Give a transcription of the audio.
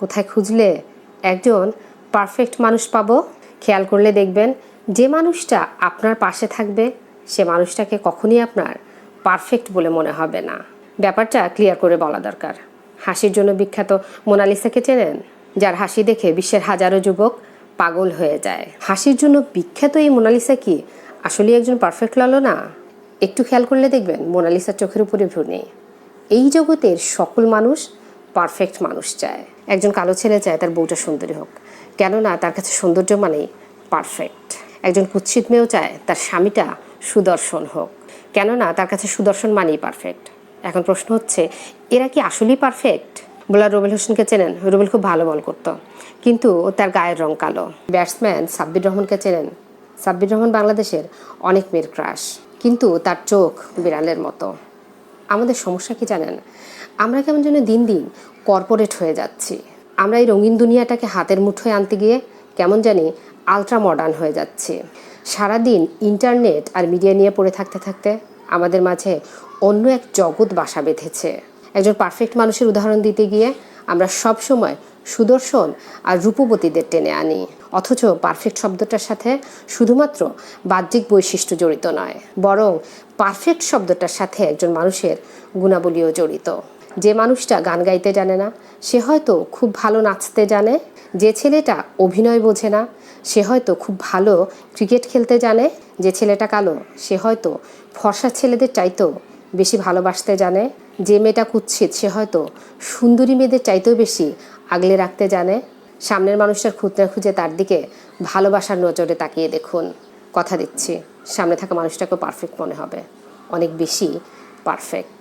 কোথায় খুঁজলে? একজন পারফেক্ট মানুষ পাবো? খেয়াল করলে দেখবেন, যে মানুষটা আপনার পাশে থাকবে, সে মানুষটাকে কখনই আপনার পারফেক্ট বলে মনে হবে না। ব্যাপারটা ক্লিয়ার করে বলা দরকার। হাসির জন্য বিখ্যাত মোনালিসাকে চেনেন? যার হাসি দেখে বিশ্বের হাজারো যুবক পাগল হয়ে যায়। হাসির জন্য বিখ্যাত এই মোনালিসা কি? আসলে একজন পারফেক্ট লালো না? একটু খেয়াল করলে দেখবেন, মোনালিসার চোখের উপরে ভ্রু নেই এই জগতের সকল মানুষ পারফেক্ট মানুষ চায়। একজন কালো ছেলে চায় তার বউটা সুন্দরী হোক। কেননা তার কাছে সৌন্দর্য মানেই পারফেক্ট। একজন কুৎসিত মেয়েও চায় তার স্বামীটা সুদর্শন হোক। কেননা তার কাছে সুদর্শন মানেই পারফেক্ট। এখন প্রশ্ন হচ্ছে, এরা কি আসলেই পারফেক্ট? বোলার রুবেল হোসেনকে চেনেন? রুবেল খুব ভালো বল করতো। কিন্তু তার গায়ের রং কালো। ব্যাটসম্যান সাব্বির রহমানকে চেনেন? সাব্বির রহমান বাংলাদেশের অনেক মেয়ের ক্রাশ। কিন্তু তার চোখ বিড়ালের মতো। আমাদের সমস্যা কি জানেন? আমরা কেমন যেন দিন দিন কর্পোরেট হয়ে যাচ্ছি। আমরা এই রঙিন দুনিয়াটাকে হাতের মুঠোয় আনতে গিয়ে কেমন জানি আলট্রা মডার্ন হয়ে যাচ্ছি। সারাদিন ইন্টারনেট আর মিডিয়া নিয়ে পড়ে থাকতে থাকতে আমাদের মাঝে অন্য এক জগৎ বাসা বেঁধেছে। একজন পারফেক্ট মানুষের উদাহরণ দিতে গিয়ে আমরা সব সময় সুদর্শন আর রূপবতীদের টেনে আনি। অথচ পারফেক্ট শব্দটার সাথে শুধুমাত্র বাহ্যিক বৈশিষ্ট্য জড়িত নয়, বরং পারফেক্ট শব্দটার সাথে একজন মানুষের গুণাবলীও জড়িত। যে মানুষটা গান গাইতে জানে না, সে হয়তো খুব ভালো নাচতে জানে, যে ছেলেটা অভিনয় বোঝে না, সে হয়তো খুব ভালো ক্রিকেট খেলতে জানে, যে ছেলেটা কালো, সে হয়তো ফর্সা ছেলেদের চাইতেও বেশি ভালোবাসতে জানে, যে মেয়েটা কুৎসিত, সে হয়তো সুন্দরী মেয়েদের চাইতেও বেশি আগলে রাখতে জানে। সামনের মানুষটার খুঁজতে খুঁজে তার দিকে ভালোবাসার নজরে তাকিয়ে দেখুন। কথা দিচ্ছি, সামনে থাকা মানুষটাকেও পারফেক্ট মনে হবে। অনেক বেশি পারফেক্ট